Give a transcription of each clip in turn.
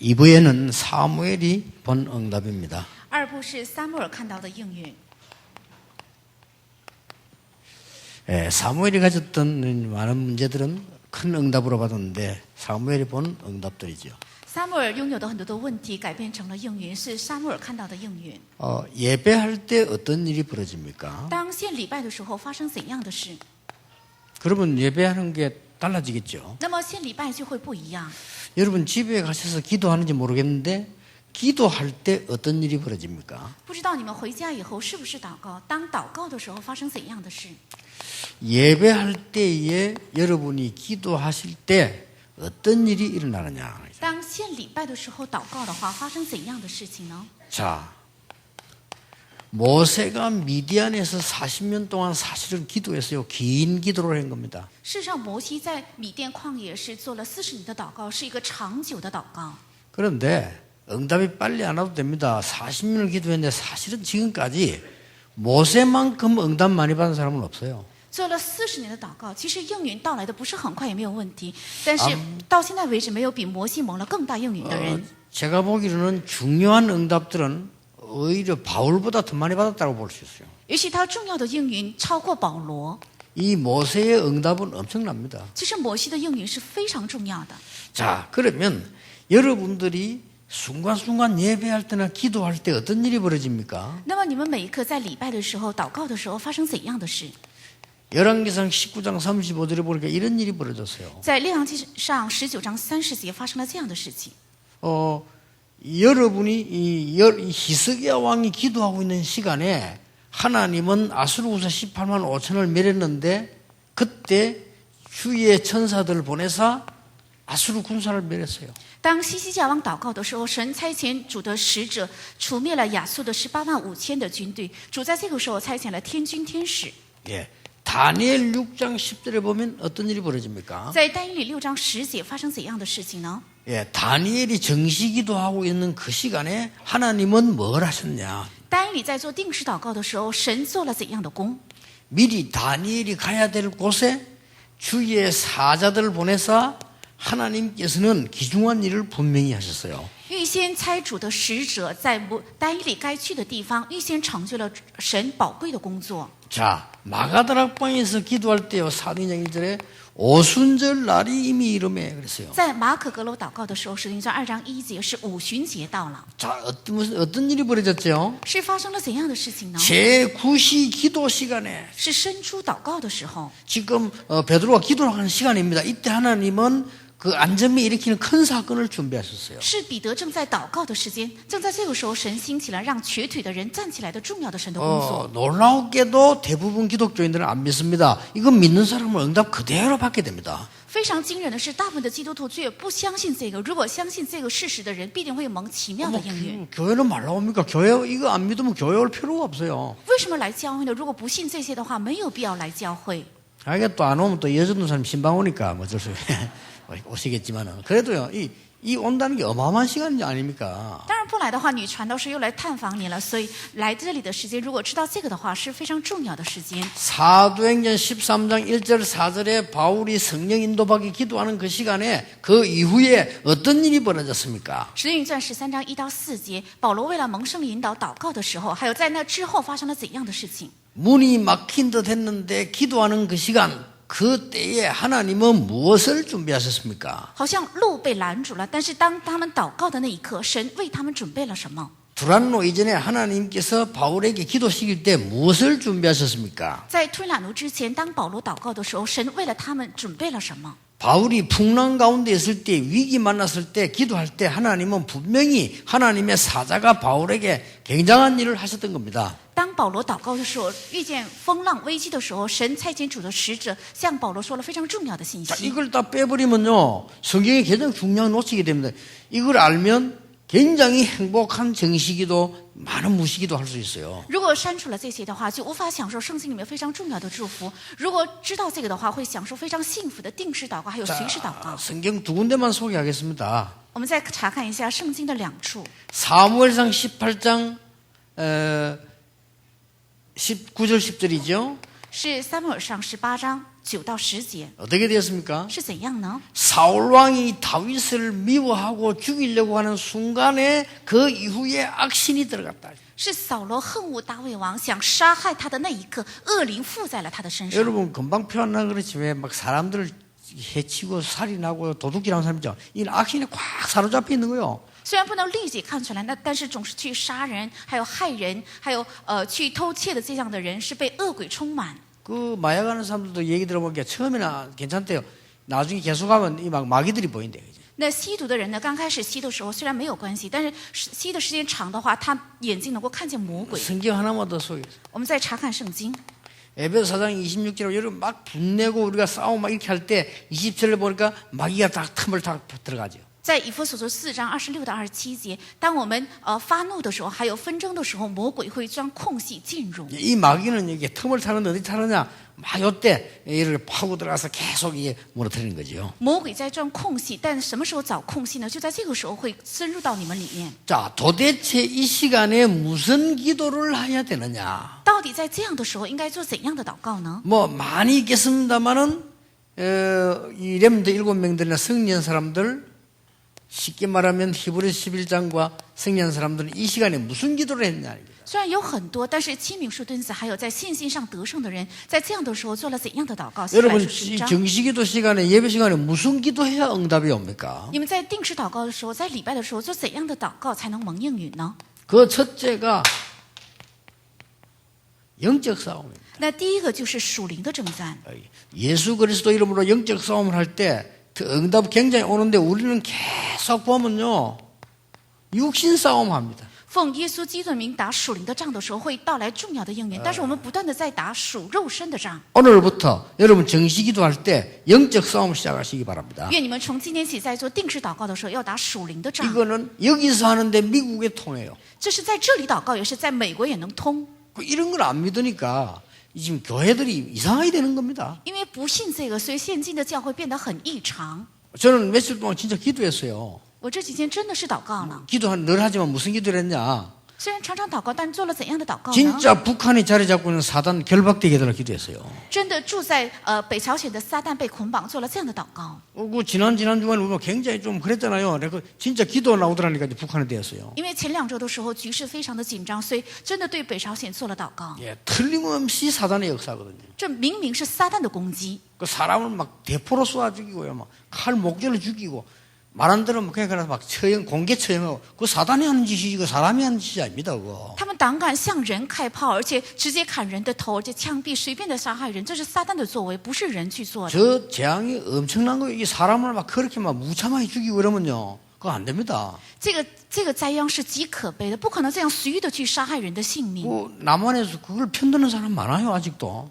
2부에는 사무엘이 본 응답입니다. 二部是撒母耳看到的应允， 예, 사무엘이 가졌던 많은 문제들은 큰 응답으로 받았는데 사무엘이 본 응답들이죠. 撒母耳拥有的很多的问题改变成了应允，是撒母耳看到的应允。 어, 예배할 때 어떤 일이 벌어집니까? 当献礼拜的时候发生怎样的事， 그러면 예배하는 게 달라지겠죠. 那么献礼拜就会不一样。 여러분 집에 가셔서 기도하는지 모르겠는데 기도할 때 어떤 일이 벌어집니까? 不知道你们回家以后是不是祷告？当祷告的时候发生怎样的事？ 예배할 때에 여러분이 기도하실 때 어떤 일이 일어나느냐? 当献礼拜的时候祷告的话，发生怎样的事情呢？ 자, 모세가 미디안에서 40년 동안 사실은 기도했어요. 긴 기도를 한 겁니다. 事实上，摩西在米甸旷野是做了四十年的祷告，是一个长久的祷告。 그런데 응답이 빨리 안 와도 됩니다. 40년을 기도했는데 사실은 지금까지 모세만큼 응답 많이 받은 사람은 없어요. 做了四十年的祷告，其实应允到来的不是很快，也没有问题。但是到现在为止，没有比摩西蒙了更大应允的人。 제가 보기로는 중요한 응답들은 오히려 바울보다 더 많이 받았다고 볼 수 있어요. 尤其他重要的应允超过保罗。 이 모세의 응답은 엄청납니다. 其实摩西的应允是非常重要的。 자, 그러면 여러분들이 순간순간 예배할 때나 기도할 때 어떤 일이 벌어집니까? 那么你们每一刻在礼拜的时候、祷告的时候发生怎样的事？ 열왕기상 19장 35절에 보니까 이런 일이 벌어졌어요. 在列王记上十九章三十节发生了这样的事情。 어, 여러분이 이 열- 이 히스기야 왕이 기도하고 있는 시간에 하나님은 아수르구사 18만 5천을 멸했는데 그때 주의 천사들을 보내사 아수르 군사를 멸했어요. 当西西家王祷告的时候，神差遣主的使者除灭了亚述的十八万五千的军队。主在这个时候差遣了天军天使。 예. 다니엘 6장 10절에 보면 어떤 일이 벌어집니까? 在但以理六章十节发生怎样的事情呢？ 예, 다니엘이 정시 기도하고 있는 그 시간에 하나님은 뭘 하셨냐? 但以理在做定时祷告的时候，神做了怎样的工？ 미리 다니엘이 가야 될 곳에 주의 사자들을 보내서 하나님께서는 기중한 일을 분명히 하셨어요. 预先差主的使者在摩但以理该去的地方，预先成就了神宝贵的工作。 자, 마가다락방에서 기도할 때요, 사도행전 1절에 오순절 날이 이미 이름에 그랬어요. 在马可阁楼祷告的时候，使徒行传二章一节是五旬节到了， 자, 어떤, 무슨, 어떤 일이 벌어졌죠? 是发生了怎样的事情呢？ 제9시 기도 시간에 是伸出祷告的时候， 지금 어, 베드로가 기도하는 시간입니다. 이때 하나님은 그 안전미 일으키는 큰 사건을 준비하셨어요. 是彼得正在祷告的时间。正在这个时候，神兴起了让瘸腿的人站起来的重要的神的工作。 어, 놀라우게도 대부분 기독교인들은 안 믿습니다. 이건 믿는 사람은 응답 그대로 받게 됩니다. 非常惊人的是，大部分的基督徒却不相信这个。如果相信这个事实的人，必定会蒙奇妙的 뭐, 应允。 교- 교회는 말 나옵니까? 교회 이거 안 믿으면 교회 올 필요가 없어요. 为什么来教会呢？如果不信这些的话，没有必要来教会。 아, 이게 또 안 오면 또 여전도 사람 신방 오니까 뭐 어쩔 수 오시겠지만은 그래도요 이, 이 온다는 게 어마어마한 시간이 아닙니까? 当然不来的话，女传道师又来探访你了，所以来这里的时间，如果知道这个的话，是非常重要的时间。 사도행전 13장 1절 4절에 바울이 성령 인도받기 기도하는 그 시간에 그 이후에 어떤 일이 벌어졌습니까? 使徒行传十三章一到四节，保罗为了蒙圣引导祷告的时候，还有在那之后发生了怎样的事情？ 문이 막힌 듯 했는데 기도하는 그 시간 그 때에 하나님은 무엇을 준비하셨습니까? 好像路被拦住了，但是当他们祷告的那一刻，神为他们准备了什么？ 두란노 이전에 하나님께서 바울에게 기도시킬 때 무엇을 준비하셨습니까? 在推喇奴之前，当保罗祷告的时候，神为了他们准备了什么？ 바울이 풍랑 가운데 있을 때 위기 만났을 때 기도할 때 하나님은 분명히 하나님의 사자가 바울에게 굉장한 일을 하셨던 겁니다. 当保罗祷告的时候，遇见风浪危机的时候，神差遣主的使者向保罗说了非常重要的信 자, 息。 이걸 다 빼버리면요. 성경이 가장 중요한 놓치게 됩니다. 이걸 알면 굉장히 행복한 정식이도 많은 무식이도 할 수 있어요. 如果删除了这些的话，就无法享受圣经里面非常重要的祝福。如果知道这个的话，会享受非常幸福的定时祷告，还有随时祷 자, 告。 성경 두 군데만 소개하겠습니다. 我们再查看一下圣经的两处， 사무엘상 18장 어, 19절 10절이죠. 是撒母耳上十八章 九到十节 어떻게 되었습니까? 是怎样呢？ 사울 왕이 다윗을 미워하고 죽이려고 하는 순간에 그 이후에 악신이 들어갔다. 是扫罗恨恶大卫王，想杀害他的那一刻，恶灵附在了他的身上。 여러분 금방 표현나 그렇지 왜 막 사람들을 해치고 살인하고 도둑질하는 사람이죠. 이 악신에 꽉 사로잡혀 있는 거요. 虽然不能立即看出来，那但是总是去杀人，还有害人，还有呃去偷窃的这样的人，是被恶鬼充满。 그 마약하는 사람들도 얘기 들어보니까 처음에는 괜찮대요. 나중에 계속하면 이 막 마귀들이 보인대. 那吸毒的人呢，刚开始吸的时候虽然没有关系，但是吸的时间长的话，他眼睛能够看见魔鬼。 성경 하나만 더 소개해. 我们再查看圣经， 에베소 4장 26절로 여러분 막 분내고 우리가 싸움 막 이렇게 할 때 20절을 보니까 마귀가 딱 틈을 딱 들어가죠. 在以弗所书四章二十六到二十七节，当我们呃发怒的时候，还有纷争的时候，魔鬼会钻空隙进入。 이 마귀는 이게 틈을 타는데 어디 타느냐? 막 요때 이를 파고 들어가서 계속 이게 무너뜨리는 거죠. 魔鬼在钻空隙，但什么时候找空隙呢？就在这个时候会深入到你们里面。 자, 도대체 이 시간에 무슨 기도를 해야 되느냐? 到底在这样的时候应该做怎样的祷告呢？ 뭐 많이 있겠습니다만은 어, 이 렘드 일곱 명들이나 승리한 사람들 쉽게 말하면 히브리 11장과 승리한 사람들은 이 시간에 무슨 기도를 했냐? 虽然有很多，但是七名树墩子还有在信心上得胜的人，在这样的时候做了怎样的祷告？希伯来 여러분 书十 이 章。 정시기도 시간에 예배 시간에 무슨 기도해야 응답이 옵니까? 你们在定时祷告的时候，在礼拜的时候做怎样的祷告才能蒙应允呢？ 그 첫째가 영적 싸움입니다. 那第一个就是属灵的征战。 예수 그리스도 이름으로 영적 싸움을 할 때 응답 굉장히 오는데 우리는 계속 보면요 육신 싸움 합니다. 奉耶稣基督的名打属灵的仗的时候，会到来重要的应允，但是我们不断的在打属肉身的仗。 오늘부터 여러분 정시기도 할 때 영적 싸움 시작하시기 바랍니다. 愿你们从今天起，在做定时祷告的时候，要打属灵的仗。 이거는 여기서 하는데 미국에 통해요. 这是在这里祷告，也是在美国也能通。 그 이런 걸 안 믿으니까 지금 교회들이 이상하게 되는 겁니다. 因为 不信这个，所以现今的教会变得很异常。 저는 며칠 동안 진짜 기도했어요. 我这几天真的是祷告了， 기도는 늘 하지만 무슨 기도를 했냐? 虽然常常祷告，但做了怎样的祷告呢？ 진짜 북한이 자리 잡고 있는 사단 결박되게 해달라 기도했어요. 真的住在呃北朝鲜的撒旦被捆绑，做了这样的祷告。 어, 그 지난 지난 주간에 보면 굉장히 좀 그랬잖아요. 내가 진짜 기도 나오더라니까 이제 북한에 대해서요. 因为前两周的时候局势非常的紧张，所以真的对北朝鲜做了祷告。 예, 틀림없이 사단의 역사거든요. 这明明是撒旦的攻击， 그 사람을 막 대포로 쏘아 죽이고요, 막 칼 목줄로 죽이고 말한 대로 막 그냥 막 처형 공개 처형하고 그 사단이 하는 짓이지 그 사람이 하는 짓이 아닙니다. 그거. 他们胆敢向人开炮，而且直接砍人的头，而且枪毙，随便的杀害人，这是撒旦的作为，不是人去做的。 저 재앙이 엄청난 거예요. 이 사람을 막 그렇게 막 무참하게 죽이고 그러면요, 그거 안 됩니다. 这个这个灾殃是极可悲的，不可能这样随意的去杀害人的性命。 그 남한에서 그걸 편드는 사람 많아요 아직도.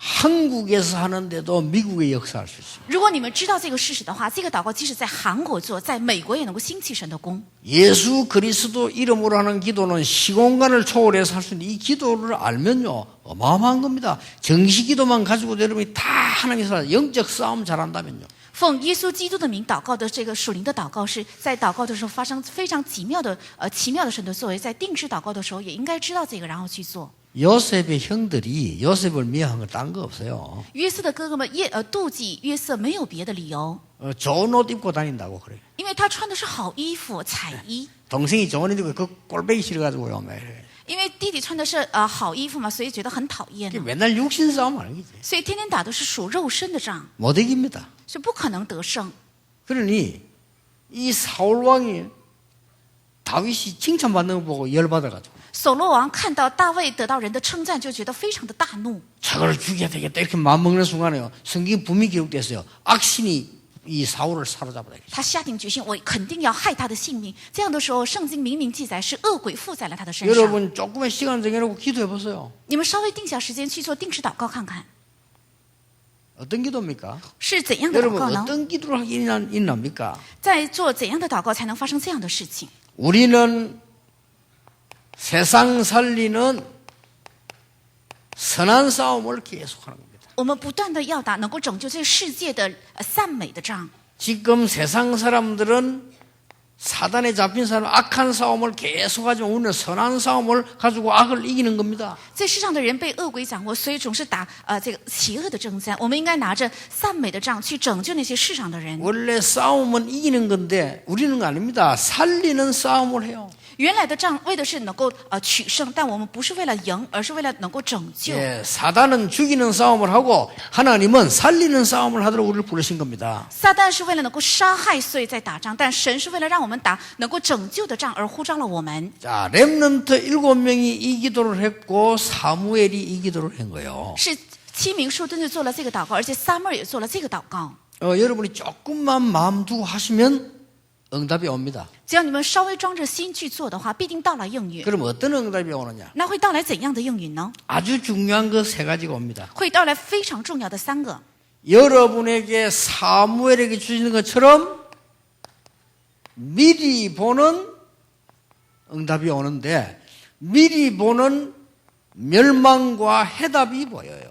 한국에서 하는데도 미국에 역사할 수 있어요. 如果你们知道这个事实的话，这个祷告即使在韩国做，在美国也能够兴起神的功。 예수 그리스도 이름으로 하는 기도는 시공간을 초월해서 할 수 있는 이 기도를 알면요. 어마어마한 겁니다. 정식 기도만 가지고 여러분이 다 하나님께서 영적 싸움 잘한다면요. 奉耶稣基督的名祷告的这个属灵的祷告，是在祷告的时候发生非常奇妙的呃奇妙的神的作为，在定制祷告的时候也应该知道这个，然后去做。 요셉의 형들이 요셉을 미워한 건 딴 거 없어요. 约瑟的哥哥们耶呃妒忌约瑟没有别的理由， 어, 좋은 옷 입고 다닌다고 그래요. 因为他穿的是好衣服彩衣， 동생이 좋은 옷 입고 그 꼴배기 싫어가지고요. 막 이래. 因为弟弟穿的是呃好衣服嘛，所以觉得很讨厌 이게 嘛， 맨날 육신 싸움 하는 거지. 所以天天打的是属肉身的仗， 못 이깁니다. 是不可能得胜。 그러니 이 사울 왕이 다윗이 칭찬받는 거 보고 열받아가지고 扫罗王看到大卫得到人的称赞，就觉得非常的大怒。 저걸 죽여야 되겠다 이렇게 마음먹는 순간에요. 성경 분명히 기록됐어요. 악신이 이 사울을 사로잡아다. 他下定决心，我肯定要害他的性命。这样的时候，圣经明明记载是恶鬼附在了他的身上。 여러분 조금의 시간 정해놓고 기도해 보세요. 你们稍微定下时间去做定时祷告看看， 어떤 기도입니까? 是怎样的祷 여러분 告呢？ 어떤 기도를 하기 일어나- 일어납니까? 在做怎样的祷告才能发生这样的事情？ 우리는 세상 살리는 선한 싸움을 계속하는 겁니다. 我们不断的要打能够拯救这个世界的呃赞美的仗。 지금 세상 사람들은 사단에 잡힌 사람 악한 싸움을 계속하지만 우리는 선한 싸움을 가지고 악을 이기는 겁니다. 在世上的人被恶鬼掌握，所以总是打呃这个邪恶的征战。我们应该拿着赞美的杖去拯救那些世上的人。 원래 싸움은 이기는 건데 우리는 아닙니다. 살리는 싸움을 해요. 原来的仗为的是能够呃取胜，但我们不是为了赢，而是为了能够拯救。 예, 사단은 죽이는 싸움을 하고 하나님은 살리는 싸움을 하도록 우리를 부르신 겁니다. 撒旦是为了能够杀害，所以在打仗；但神是为了让我们打能够拯救的仗而呼召了我们。 자, 렘넌트 일곱 명이 이 기도를 했고 사무엘이 이 기도를 한 거예요. 是七名树墩子做了这个祷告，而且撒母耳也做了这个祷告。 어, 여러분이 조금만 마음 두고 하시면 응답이 옵니다. 只要你们稍微装着心去做的话，必定到来应允。 그럼 어떤 응답이 오느냐? 那会到来怎样的应允呢？ 아주 중요한 그 세 가지가 옵니다. 会到来非常重要的三个。 여러분에게 사무엘에게 주시는 것처럼 미리 보는 응답이 오는데 미리 보는 멸망과 해답이 보여요.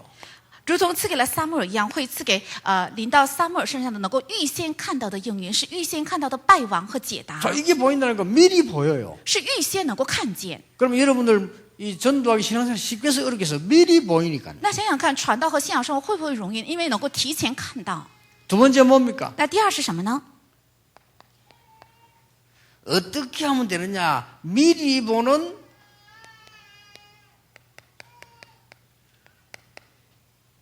如同赐给了撒母耳一样，会赐给呃临到撒母耳身上的能够预先看到的应允，是预先看到的败亡和解答， 자, 이게 보인다는 건 미리 보여요. 是预先能够看见。 그럼 여러분들 이 전도하기 신앙생활 쉽게 해서 어렵게 해서 미리 보이니까. 那想想看，传道和信仰生活会不会容易？因为能够提前看到。 두 번째 뭡니까? 那第二是什么呢？ 어떻게 하면 되느냐? 미리 보는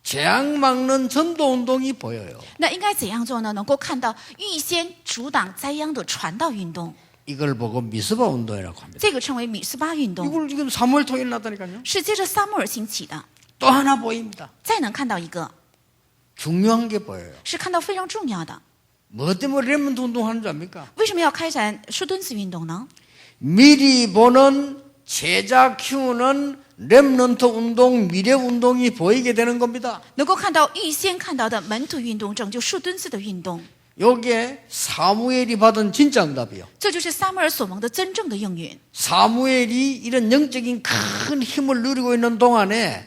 재앙 막는 전도 운동이 보여요. 那应该怎样做呢？能够看到预先阻挡灾殃的传道运动， 이걸 보고 미스바 운동이라고 합니다. 这个称为米斯巴运动， 이걸 지금 사무엘 통일 났다니까요. 是接着撒母耳兴起的。 또 하나 보입니다. 再能看到一个， 중요한 게 보여요. 是看到非常重要的。 뭐 때문에 렘먼트 운동하는 줄 압니까? 为什么要开展树墩子运动呢？ 미리 보는 제자 키우는 렘넌트 운동, 미래 운동이 보이게 되는 겁니다. 能够看到预先看到的门徒运动、拯救树墩子的运动， 요게 사무엘이 받은 진짜 응답이요. 这就是撒母耳所蒙的真正的应允。 사무엘이 이런 영적인 큰 힘을 누리고 있는 동안에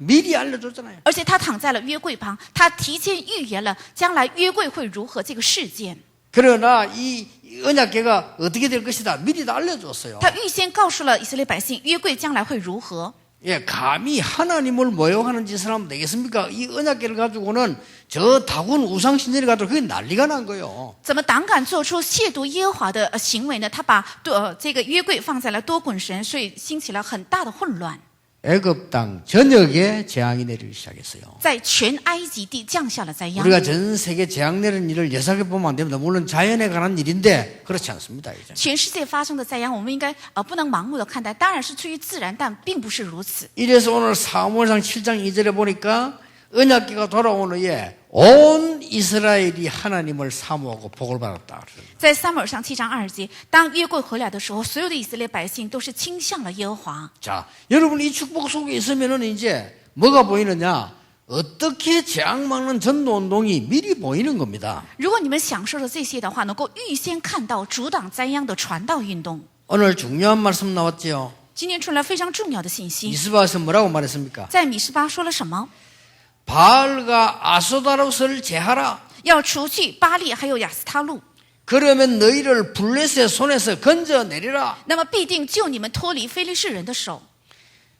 미리 알려줬잖아요. 而且他躺在了约柜旁，他提前预言了将来约柜会如何这个事件。 그러나 이 언약계가 어떻게 될 것이다. 미리 다 알려줬어요. 他预先告诉了以色列百姓约柜将来会如何。 예, 감히 하나님을 모욕하는 짓을 하면 되겠습니까? 이 언약계를 가지고는 저 다군 우상신들이 가지고 그게 난리가 난 거예요. 怎么胆敢做出亵渎耶和华的呃行为呢？他把多呃这个约柜放在了多滚神，所以兴起了很大的混乱， 애굽 땅 전역에 재앙이 내리기 시작했어요. 在全埃及地降下了灾殃。 우리가 전 세계 재앙 내리는 일을 예사하게 보면 안 됩니다. 물론 자연에 관한 일인데 그렇지 않습니다. 이제. 全世界发生的灾殃，我们应该呃不能盲目的看待，当然是出于自然，但并不是如此。 이래서 오늘 사무엘상 7장 2절에 보니까 언약계가 돌아온 후에 온 이스라엘이 하나님을 사모하고 복을 받았다. 在撒母耳上七章二节，当约柜回来的时候，所有的以色列百姓都是倾向了耶和华。 자, 여러분 이 축복 속에 있으면은 이제 뭐가 보이느냐? 어떻게 재앙 막는 전도 운동이 미리 보이는 겁니다. 如果你们享受了这些的话，能够预先看到阻挡灾殃的传道运动。 오늘 중요한 말씀 나왔지요. 今天出来非常重要的信息， 이스바에서 뭐라고 말했습니까? 在米斯巴说了什么？ 바알과 아소다롯을 제하라. 要除去巴利还有亚斯他路， 그러면 너희를 블레셋 손에서 건져내리라. 那么必定救你们脱离非利士人的手。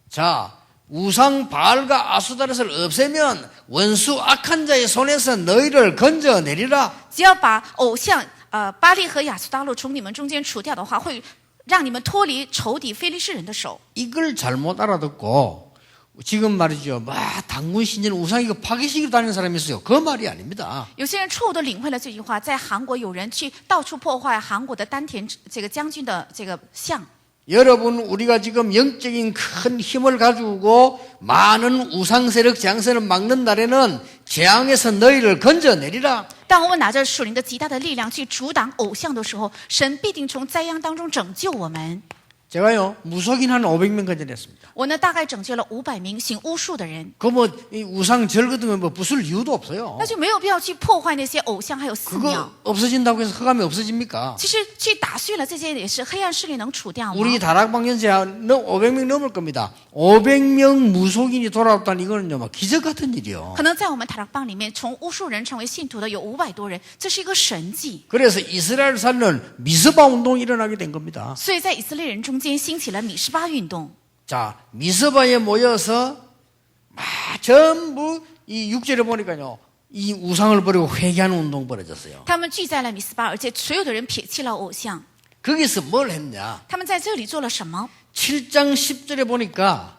자, 우상 바알과 아수다렛을 없애면 원수 악한 자의 손에서 너희를 건져내리라. 只要把偶像呃巴利和亚斯大路从你们中间除掉的话，会让你们脱离仇敌非利士人的手。 이걸 잘못 알아듣고 지금 말이죠. 막 당군 신전 우상 이거 파괴시키러 다니는 사람이 있어요. 그 말이 아닙니다.有些人错误的领会了这句话，在韩国有人去到处破坏韩国的丹田这个将军的这个像。 여러분 우리가 지금 영적인 큰 힘을 가지고 많은 우상 세력 장세를 막는 날에는 재앙에서 너희를 건져내리라. 当我们拿着属灵的极大的力量去阻挡偶像的时候，神必定从灾殃当中拯救我们。 제가요 무속인 한 500명 건져냈습니다. 我呢，大概拯救了五百名行巫术的人， 그뭐 우상 절 같은 거뭐 부술 이유도 없어요. 那就没有必要去破坏那些偶像还有寺庙 그거 。 없어진다고 해서 흑암이 없어집니까? 其实去打碎了这些也是黑暗势力能除掉吗？ 우리 다락방연세 500명 넘을 겁니다. 500명 무속인이 돌아왔다는 이거는요, 막 기적 같은 일이요. 可能在我们塔拉邦里面，从巫术人成为信徒的有五百多人，这是一个神迹。 그래서 이스라엘 살는 미스바 운동이 일어나게 된 겁니다. 所以在以色列人中 间兴起了米十巴运动。 자, 미스바에 모여서 막 전부 이 육절에 보니까요, 이 우상을 버리고 회개하는 운동 벌어졌어요. 他们聚在了米斯巴，而且所有的人撇弃了偶像。 거기서 뭘 했냐? 他们在这里做了什么？ 7장 10절에 보니까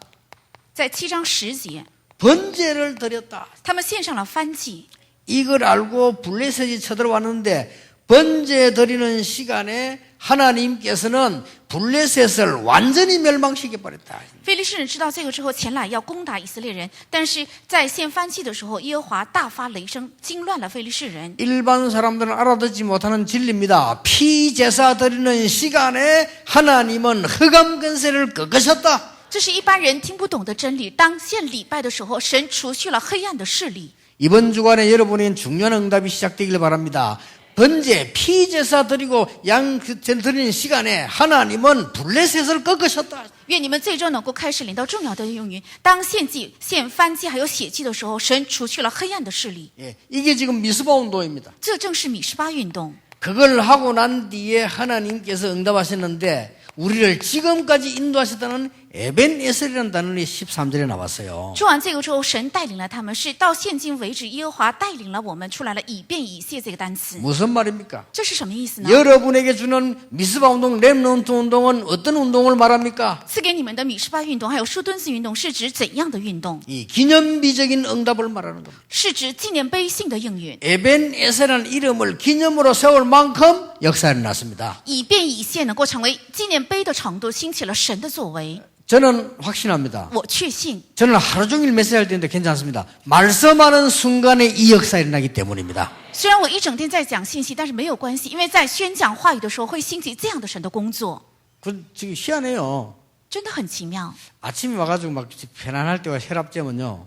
在七章十节， 번제를 드렸다. 他们献上了燔祭。 이걸 알고 블레셋이 쳐들어왔는데 번제 드리는 시간에 하나님께서는 블레셋을 완전히 멸망시켜 버렸다. 非利士人知道这个之后前来要攻打以色列人，但是在献燔祭的时候，耶和华大发雷声，惊乱了非利士人。 일반 사람들은 알아듣지 못하는 진리입니다. 피 제사 드리는 시간에 하나님은 흑암 근세를 꺾으셨다. 这是一般人听不懂的真理。当献礼拜的时候，神除去了黑暗的势力。 이번 주간에 여러분의 중요한 응답이 시작되길 바랍니다. 번제 피 제사 드리고 양 그- 드리는 시간에 하나님은 블레셋을 꺾으셨다. 愿你们最终能够开始领到重要的应允。当献祭、献燔祭还有血祭的时候，神除去了黑暗的势力。 예, 이게 지금 미스바 운동입니다. 这正是米十八运动。 그걸 하고 난 뒤에 하나님께서 응답하셨는데 우리를 지금까지 인도하셨다는 에벤에셀이라는 단어이 13절에 나왔어요. 说完这个之后，神带领了他们，是到现今为止，耶和华带领了我们出来了以便以谢这个单词。 무슨 말입니까? 这是什么意思呢？ 여러분에게 주는 미스바 운동, 렘넌트 운동은 어떤 운동을 말합니까? 赐给你们的米十八运动，还有树墩子运动，是指怎样的运动？ 이 기념비적인 응답을 말하는 겁니다. 是指纪念碑性的应允。 에벤에셀이라는 이름을 기념으로 세울 만큼 역사를 났습니다. 以便以谢能够成为纪念碑的程度，兴起了神的作为。 저는 확신합니다. 我确信， 저는 하루 종일 메시지할 때인데 괜찮습니다. 말씀하는 순간에 이 역사 일어나기 때문입니다. 虽然我一整天在讲信息，但是没有关系，因为在宣讲话语的时候会兴起这样的神的工作， 그 지금 희한해요. 真的很奇妙。 아침에 와가지고 막 편안할 때가 혈압 재면요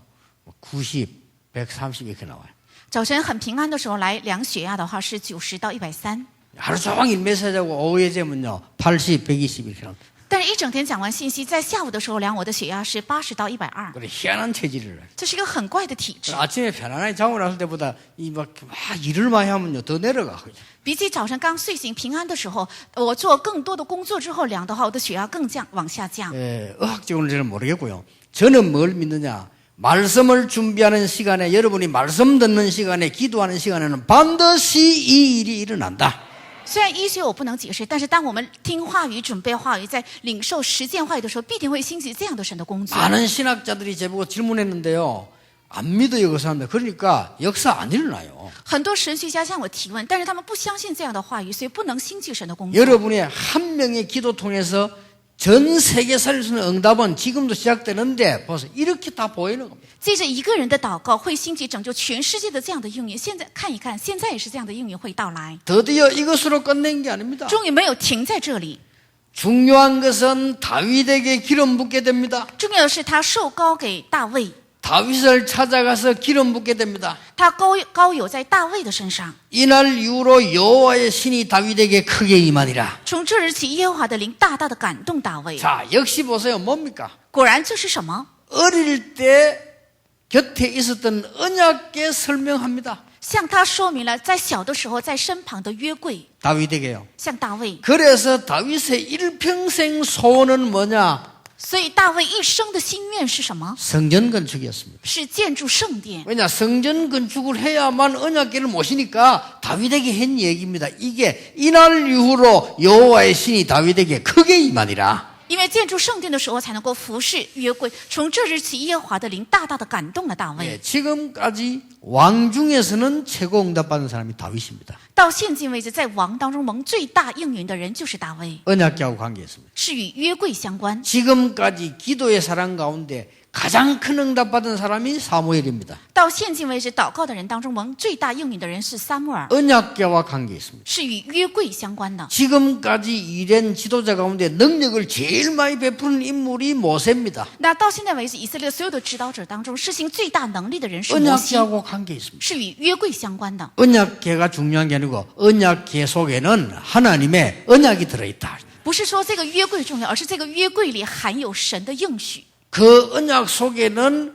90, 130 이렇게 나와요. 早晨很平安的时候来量血压的话是九十到一百三， 하루 종일 메시지하고 오후에 재면요 80, 120 이렇게 나옵니다. 但是一整天讲完信息，在下午的时候量我的血压是八十到一百二， 그래 희한한 체질을. 这是一个很怪的体质。 아침에 편안하게 자고 났을 때보다 이막 막 일을 많이 하면요 더 내려가. 比起早晨刚睡醒平安的时候，我做更多的工作之后量的话，我的血压更降往下降。 예, 의학적으로는 저는 모르겠고요. 저는 뭘 믿느냐? 말씀을 준비하는 시간에 여러분이 말씀 듣는 시간에 기도하는 시간에는 반드시 이 일이 일어난다. 虽然医学我不能解释，但是当我们听话语、准备话语，在领受实践话语的时候，必定会兴起这样的神的工作。 많은 신학자들이 제보고 질문했는데요. 안 믿어요, 그 사람들. 그러니까 역사 안 일어나요. 很多神学家向我提问，但是他们不相信这样的话语，所以不能兴起神的工作。 여러분의 한 명의 기도 통해서 전 세계 살릴 수 있는 응답은 지금도 시작되는데 벌써 이렇게 다 보이는 겁니다. 借着一个人的祷告，会兴起拯救全世界的这样的应允。现在看一看，现在也是这样的应允会到来， 드디어 이것으로 끝낸 게 아닙니다. 终于没有停在这里。 중요한 것은 다윗에게 기름 붓게 됩니다. 重要的是，他受膏给大卫， 다윗을 찾아가서 기름 붓게 됩니다. 他膏膏有在大卫的身上。 이날 이후로 여호와의 신이 다윗에게 크게 임하니라. 从这日起，耶和华的灵大大的感动大卫。 자, 역시 보세요. 뭡니까? 果然这是什么？ 어릴 때 곁에 있었던 언약계 설명합니다. 向他说明了在小的时候在身旁的约柜， 다윗에게요. 向大卫。 그래서 다윗의 일평생 소원은 뭐냐? 所以大卫一生的心愿是什么？ 성전 건축이었습니다. 是建筑圣殿。 왜냐? 성전 건축을 해야만 언약계를 모시니까 다윗에게 한 얘기입니다. 이게 이날 이후로 여호와의 신이 다윗에게 크게 임하니라. 因为建筑圣殿的时候才能够服侍约柜。从这日起，耶和华的灵大大的感动了大卫。 예, 지금까지 왕 중에서는 최고 응답받은 사람이 다윗입니다. 到现今为止，在王当中蒙最大应允的人就是大卫， 언약계하고 관계했습니다. 是与约柜相关。 지금까지 기도의 사랑 가운데 가장 큰 응답받은 사람이 사무엘입니다. 到现今为止，祷告的人当中蒙最大应允的人是撒母耳， 언약계와 관계했습니다. 是与约柜相关的。 지금까지 일한 지도자 가운데 능력을 제일 많이 베푸는 인물이 모세입니다. 那到现在为止，以色列所有的指导者当中，施行最大能力的人是摩西， 언약계하고 관계있습니다. 是与约柜相关的。 언약계가 중요한 게 아니고 언약계 속에는 하나님의 언약이 들어있다. 不是说这个约柜重要，而是这个约柜里含有神的应许。 그 언약 속에는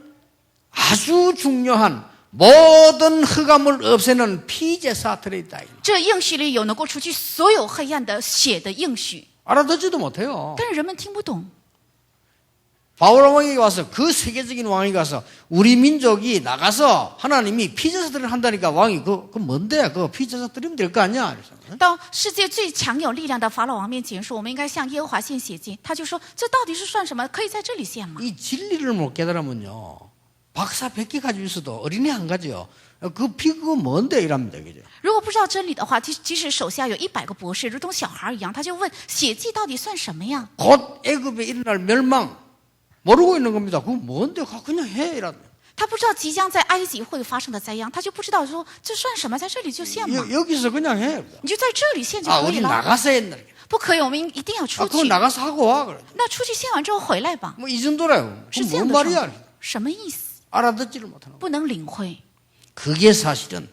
아주 중요한 모든 흑암을 없애는 피제사 들어있다. 这应许里有能够除去所有黑暗的血的应许， 알아듣지도 못해요. 但是人们听不懂。 바울 왕이 와서 그 세계적인 왕이 가서 우리 민족이 나가서 하나님이 피제사들을 한다니까 왕이 그, 그 뭔데? 그 피제사 드리면 될 거 아니야? 그래서 到世界最强有力量的法老王面前说：“我们应该向耶和华献血祭。”他就说：“这到底是算什么？可以在这里献吗 이 진리를 못 깨달으면요. 박사 100개 가지고 있어도 어린애 한 가지요. 그 피 그거 뭔데? 이랍니다. 그죠? 如果不知道真理的话，即即使手下有一百个博士，如同小孩一样，他就问：血祭到底算什么呀？ 곧 애굽에 일어날 멸망 모르고 있는 겁니다. 그거 뭔데? 가- 그냥 해. 이랍니다. 他不知道即将在埃及会发生的灾殃，他就不知道说这算什么，在这里就献嘛 여, ， 여기서 그냥 해. 你就在这里献就 아, 可以 우리 了。 나가서 했나? 不可以，我们一定要 아, 出 그거 去。 나가서 하고 와. 그래. 那出去献完之后回来吧， 뭐 이 정도라요. 是这 그건 样 뭔 的程 말이야? 度。什么意思？ 알아듣지를 못하는 거. 不能领会。 그게 사실은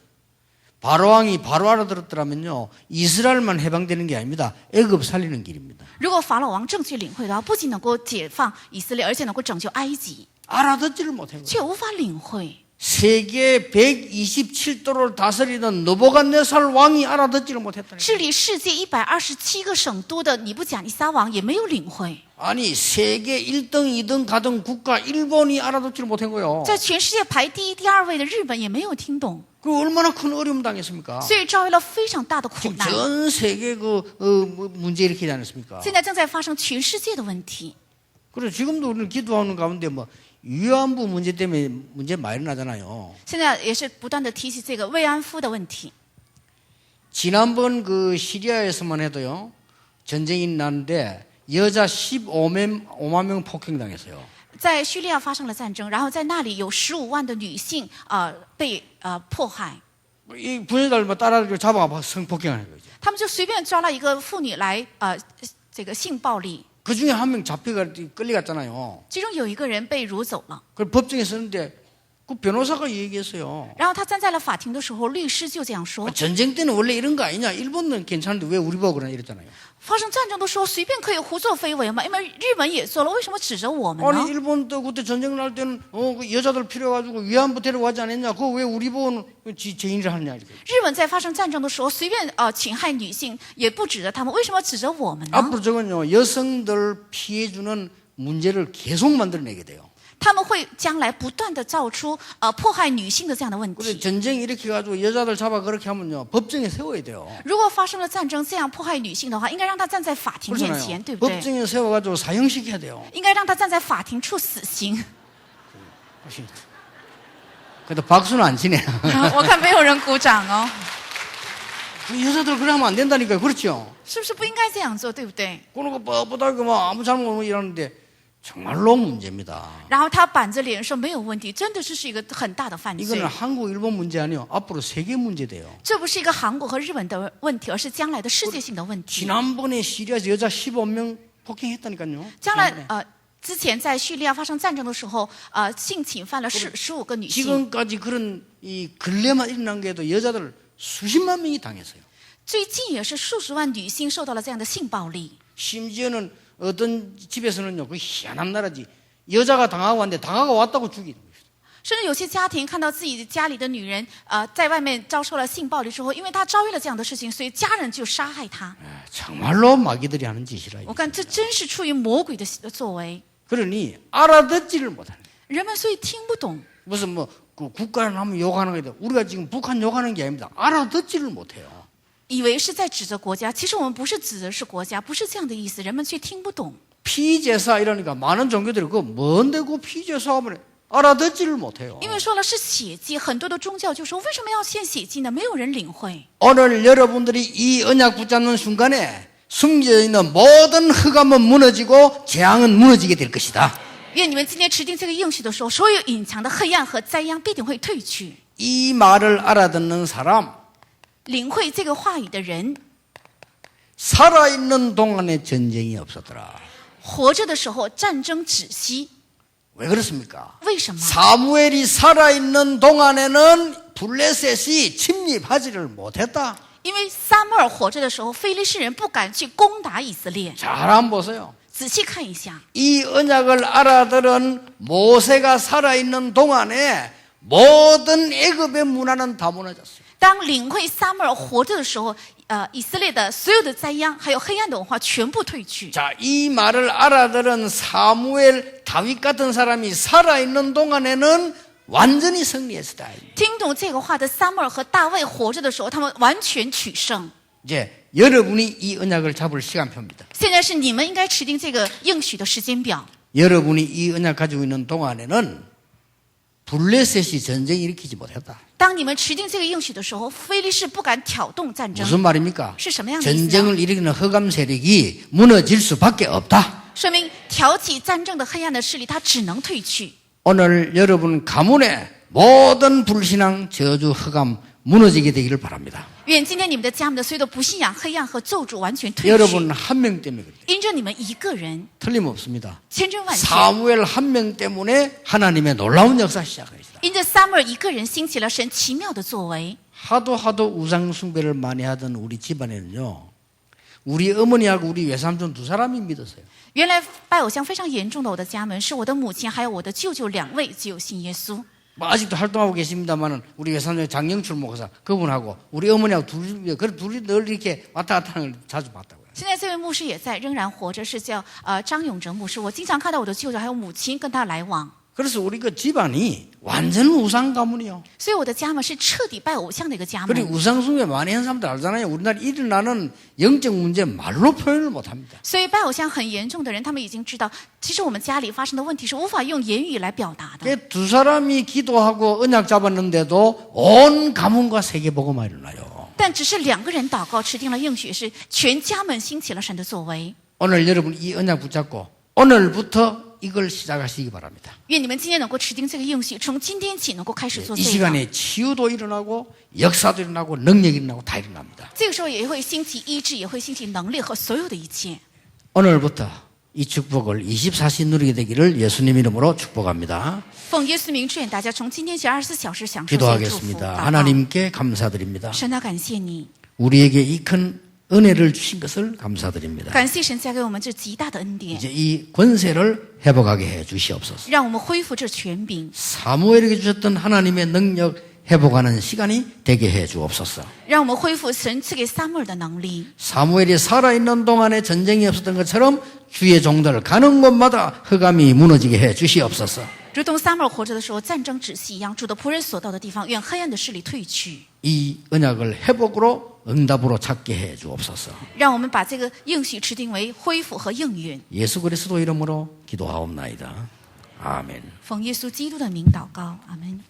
바로 왕이 바로 알아들었더라면요. 이스라엘만 해방되는 게 아닙니다. 애굽 살리는 길입니다. 如果法老王正确领会的话，不仅能够解放以色列，而且能够拯救埃及， 알아듣지를 못한 거예요. 却无法领会。 세계 127도를 다스리는 느보갓네살 왕이 알아듣지를 못했다는 거예요. 治理世界一百二十七个省都的尼布甲尼撒王也没有领会， 아니 세계 1등, 2등 가던 국가 일본이 알아듣지를 못한 거예요. 在全世界排第一、第二位的日本也没有听懂， 그 얼마나 큰 어려움 당했습니까? 所以遭遇了非常大的苦 지금 难。 전 세계 그 어, 뭐 문제 일으키지 않았습니까? 现在正在发生全世界的问题。 그래서 지금도 우리는 기도하는 가운데 뭐 위안부 문제 때문에 문제 많이 나잖아요. 现在也是不断的提起这个慰安妇的问题。 지난번 그 시리아에서만 해도요 전쟁이 났는데 여자 15만 5만 명 폭행당했어요. 在叙利亚发生了战争，然后在那里有十五万的女性呃被呃迫害， 이 부녀들 뭐 따라들 잡아가 성폭행하는 거죠. 他们就随便抓了一个妇女来呃这个性暴力， 그 중에 한 명 잡혀가 끌려갔잖아요. 其中有一个人被掳走了。 그 법정에 서는데 그 변호사가 얘기했어요. 然后他站在了法庭的时候，律师就这样说 아, ： 전쟁 때는 원래 이런 거 아니냐? 일본은 괜찮은데 왜 우리 보고 그러냐 이랬잖아요. 发生战争的时候随便可以胡作非为嘛？因为日本也做了，为什么指责我们 아니 呢？ 일본도 그때 전쟁 날 때는 어, 그 여자들 필요해가지고 위안부 데려가지 않았냐? 그거 왜 우리 보고는 지, 죄인을 하느냐 이렇게. 日本在发生战争的时候随便呃侵害女性，也不指责他们，为什么指责我们呢？ 앞으로 저건요 여성들 피해주는 문제를 계속 만들어내게 돼요. 他们会将来不断的造出呃迫害女性的这样的问 그래 题。 전쟁 이렇게 해가지고 여자들 잡아 그렇게 하면요 법정에 세워야 돼요. 如果发生了战争，这样迫害女性的话，应该让她站在法庭面前， 그렇잖아요. 对不对？ 법정에 세워가지고 사형시켜야 돼요. 应该让她站在法庭处死刑。 그래도 박수는 안 치네. 我看没有人鼓掌哦， 그 여자들 그래 하면 안 된다니까요. 그렇죠? 是不是不应该这样做，对不对？ 그런 거 뻣뻣하게 뭐 아무 잘못 없는 일하는데 정말로 문제입니다. 然后他板着脸说没有问题，真的这是一个很大的犯罪 이거는 。 한국, 일본 문제 아니요. 앞으로 세계 문제 돼요. 这不是一个韩国和日本的问题，而是将来的世界性的问题。 지난번에 시리아에서 여자 15명 폭행했다니까요. 将来 지난번에. 呃，之前在叙利亚发生战争的时候，呃，性侵犯了十十五个女性。 지금까지 그런 이 근래만 일어난 게 해도 여자들 수십만 명이 당했어요. 最近也是数十万女性受到了这样的性暴力。 심지어는 어떤 집에서는요, 그 희한한 나라지. 여자가 당하고 왔는데 당하고 왔다고 죽이는 거예요. 甚至有些家庭看到自己家里的女人，呃，在外面遭受了性暴力之后，因为她遭遇了这样的事情，所以家人就杀害她。 아, 정말로 마귀들이 하는 짓이라. 我看这真是出于魔鬼的作为， 그러니 알아듣지를 못하는. 人们所以听不懂。 무슨 뭐 그 국가를 하면 욕하는 게 아니라 우리가 지금 북한 욕하는 게 아닙니다. 알아듣지를 못해요. 以为是在指责国家，其实我们不是指的是国家，不是这样的意思，人们却听不懂。 피제사 이러니까 많은 종교들이 그 뭔데 그 피제사 하면 알아듣지를 못해요. 因为说了是血祭，很多的宗教就说为什么要献血祭呢？没有人领会。 오늘 여러분들이 이 언약 붙잡는 순간에 숨겨 있는 모든 흑암은 무너지고 재앙은 무너지게 될 것이다. 愿你们今天持定这个应许的时候，所有隐藏的黑暗和灾殃必定会退去。 이 말을 알아듣는 사람, 领会这个话语的人， 살아있는 동안에 전쟁이 없었더라. 活着的时候战争止息。 왜 그렇습니까? 为什么？ 사무엘이 살아있는 동안에는 블레셋이 침입하지를 못했다. 因为撒母耳活着的时候，非利士人不敢去攻打以色列。 잘 한번 보세요. 仔细看一下， 이 언약을 알아들은 모세가 살아있는 동안에 모든 애굽의 문화는 다 무너졌어요. 当领会撒母耳活着的时候，呃，以色列的所有的灾殃还有黑暗的文化全部退去。 자, 이 말을 알아들은 사무엘, 다윗 같은 사람이 살아있는 동안에는 완전히 승리했다. 听懂这个话的撒母耳和大卫活着的时候，他们完全取胜。 이제 여러분이 이 언약을 잡을 시간표입니다. 现在是你们应该持定这个应许的时间表。 여러분이 이 언약 가지고 있는 동안에는 블레셋이 전쟁 일으키지 못했다. 当你们持定这个应许的时候，非利士不敢挑动战争， 무슨 말입니까? 是什么样的意思呢？ 전쟁을 일으키는 흑암 세력이 무너질 수밖에 없다. 说明挑起战争的黑暗的势力，它只能退去。 오늘 여러분 가문의 모든 불신앙, 저주, 흑암 무너지게 되기를 바랍니다. 愿今天你们的家门的所有的不信仰、黑暗和咒诅完全退去， 여러분 한 명 때문에 그래요. 因着你们一个人， 틀림없습니다. 千真万确， 사무엘 한 명 때문에 하나님의 놀라운 역사 시작했다. 因着撒母耳一个人兴起了神奇妙的作为。 하도 하도 우상 숭배를 많이 하던 우리 집안에는요. 우리 어머니하고 우리 외삼촌 두 사람이 믿었어요. 原来拜偶像非常严重的我的家门，是我的母亲还有我的舅舅两位只有信耶稣。 뭐 아직도 활동하고 계십니다만은 우리 외삼촌 장영출 목사 그분하고 우리 어머니하고 둘이 그 둘이 늘 이렇게 왔다 갔다 하는 걸 자주 봤다고요. 现在这位牧师也在，仍然活着，是叫呃张永哲牧师。我经常看到我的舅舅还有母亲跟他来往， 그래서 우리 그 집안이 완전 우상 가문이요. 所以我的家门是彻底拜偶像的一个家 그리고 门。 우상 숭배 많이 한 사람들 알잖아요. 우리나라 일어나는 영적 문제 말로 표현을 못 합니다. 所以拜偶像很严重的人，他们已经知道，其实我们家里发生的问题是无法用言语来表达的。 그두 사람이 기도하고 언약 잡았는데도 온 가문과 세계 보고만 일어나요. 但只是两个人祷告，持定了应许，是全家门兴起了神的作为。 오늘 여러분 이 언약 붙잡고 오늘부터 이걸 시작하시기 바랍니다. 愿你们今天能够持定这个应许，从今天起能够开始做 이 这个。 시간에 치유도 일어나고 역사도 일어나고 능력이 일어나고 다 일어납니다. 这个时候也会兴起医治，也会兴起能力和所有的一切。 오늘부터 이 축복을 24시 누리게 되기를 예수님 이름으로 축복합니다. 奉耶稣名祝愿大家从今天起二十四小时享受这些祝福。 기도하겠습니다. 祷告 하나님께 감사드립니다. 神啊，感谢你， 우리에게 이 큰 은혜를 주신 것을 감사드립니다. 感谢神加给我们这极大的恩典， 이제 이 권세를 회복하게 해 주시옵소서. 让我们恢复这权柄， 사무엘에게 주셨던 하나님의 능력 회복하는 시간이 되게 해 주옵소서. 让我们恢复神赐给撒母耳的能力。 사무엘이 살아있는 동안에 전쟁이 없었던 것처럼 주의 종들 가는 곳마다 흑암이 무너지게 해 주시옵소서. 如同撒母耳活着的时候，战争止息一样，主的仆人所到的地方，愿黑暗的势力退去。 이 언약을 회복으로 응답으로 찾게 해 주옵소서. 让我们把这个应许持定为恢复和应允。 예수 그리스도 이름으로 기도하옵나이다. 아멘. 奉耶稣基督的名祷告，阿门。